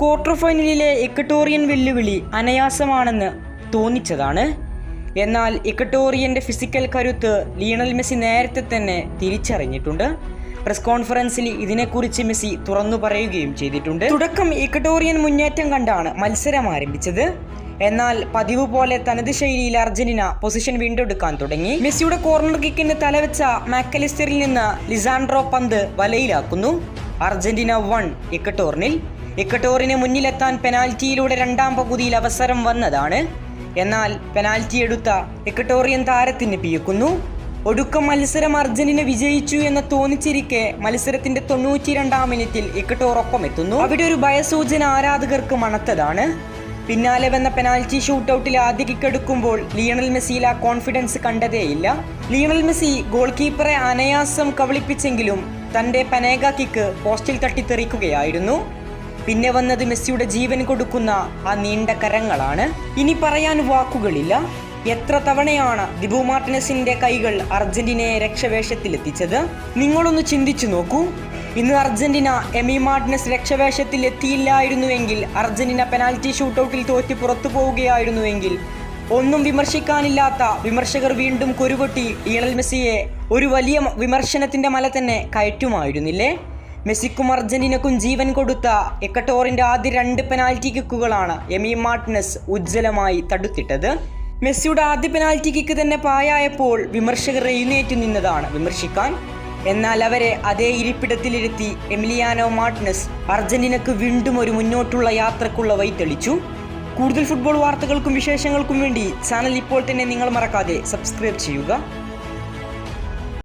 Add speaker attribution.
Speaker 1: Quarter ഫൈനലിലെ ഇക്വട്ടോറിയൻ വെല്ലുവിളി അനയാസമാണെന്ന് തോന്നിച്ചതാണ്. എന്നാൽ ഇക്വട്ടോറിയന്റെ ഫിസിക്കൽ കരുത്ത് ലിയണൽ മെസ്സി നേരത്തെ തന്നെ തിരിച്ചറിഞ്ഞിട്ടുണ്ട്. പ്രസ് കോൺഫറൻസിൽ ഇതിനെക്കുറിച്ച് മെസ്സി തുറന്നു പറയുകയും ചെയ്തിട്ടുണ്ട്. തുടക്കം ഇക്വട്ടോറിയൻ മുന്നേറ്റം കണ്ടാണ് മത്സരം ആരംഭിച്ചത്. എന്നാൽ പതിവ് പോലെ തനത് ശൈലിയിൽ അർജന്റീന പൊസിഷൻ വീണ്ടെടുക്കാൻ തുടങ്ങി. മെസ്സിയുടെ കോർണർ കിക്കിന് തലവെച്ച മാക്കലിസ്റ്ററിൽ നിന്ന് ലിസാൻഡ്രോ പന്ത് വലയിലാക്കുന്നു. അർജന്റീന വൺ ഇക്കട്ടോറിനിൽ ഇക്കട്ടോറിന് മുന്നിലെത്താൻ പെനാൽറ്റിയിലൂടെ രണ്ടാം പകുതിയിൽ അവസരം വന്നതാണ്. എന്നാൽ പെനാൽറ്റി എടുത്ത ഇക്കട്ടോറിയൻ താരത്തിന് പിയക്കുന്നു. ഒടുക്കം മത്സരം അർജന്റീന വിജയിച്ചു എന്ന് തോന്നിച്ചിരിക്കെ മത്സരത്തിന്റെ തൊണ്ണൂറ്റി രണ്ടാം മിനിറ്റിൽ ഇക്കട്ടോർ ഒപ്പം എത്തുന്നു അവിടെ ഒരു ഭയസൂചന ആരാധകർക്ക് മണത്തതാണ്. പിന്നാലെ വന്ന പെനാൽറ്റി ഷൂട്ടൌട്ടിൽ ആദ്യ കിക്കെടുക്കുമ്പോൾ ലിയണൽ മെസ്സിയിൽ ആ കോൺഫിഡൻസ് കണ്ടതേയില്ല. ലിയണൽ മെസ്സി ഗോൾ കീപ്പറെ അനയാസം കബളിപ്പിച്ചെങ്കിലും തന്റെ പനേക കിക്ക് പോസ്റ്റിൽ തട്ടിത്തെറിക്കുകയായിരുന്നു. പിന്നെ വന്നത് മെസ്സിയുടെ ജീവൻ കൊടുക്കുന്ന ആ നീണ്ട കരങ്ങളാണ്. ഇനി പറയാൻ വാക്കുകളില്ല. എത്ര തവണയാണ് ദിബു മാർട്ടിനസിന്റെ കൈകൾ അർജന്റീനയെ രക്ഷവേഷത്തിലെത്തിച്ചത്? നിങ്ങളൊന്ന് ചിന്തിച്ചു നോക്കൂ. ഇന്ന് അർജന്റീന എമി മാർട്ടിനസ് രക്ഷവേഷത്തിൽ എത്തിയില്ലായിരുന്നുവെങ്കിൽ അർജന്റീന പെനാൽറ്റി ഷൂട്ടൌട്ടിൽ തോറ്റി പുറത്തു പോവുകയായിരുന്നുവെങ്കിൽ ഒന്നും വിമർശിക്കാനില്ലാത്ത വിമർശകർ വീണ്ടും കുരുപൊട്ടി ലിയണൽ മെസ്സിയെ ഒരു വലിയ വിമർശനത്തിന്റെ മല തന്നെ കയറ്റുമായിരുന്നില്ലേ? മെസ്സിക്കും അർജന്റീനക്കും ജീവൻ കൊടുത്ത എക്കട്ടോറിന്റെ ആദ്യ രണ്ട് പെനാൽറ്റി കിക്കുകളാണ് എമി മാർട്ടിനസ് ഉജ്ജ്വലമായി തടുത്തിട്ടത്. മെസ്സിയുടെ ആദ്യ പെനാൽറ്റി കിക്ക് തന്നെ പായായപ്പോൾ വിമർശകർ എഴുന്നേറ്റു നിന്നതാണ് വിമർശിക്കാൻ. എന്നാൽ അവരെ അതേ ഇരിപ്പിടത്തിലിരുത്തി എമിലിയാനോ മാർട്ടിനസ് അർജന്റീനക്ക് വീണ്ടും ഒരു മുന്നോട്ടുള്ള യാത്രക്കുള്ള വഴി തെളിച്ചു. കൂടുതൽ ഫുട്ബോൾ വാർത്തകൾക്കും വിശേഷങ്ങൾക്കും വേണ്ടി ചാനൽ ഇപ്പോൾ തന്നെ നിങ്ങൾ മറക്കാതെ സബ്സ്ക്രൈബ് ചെയ്യുക.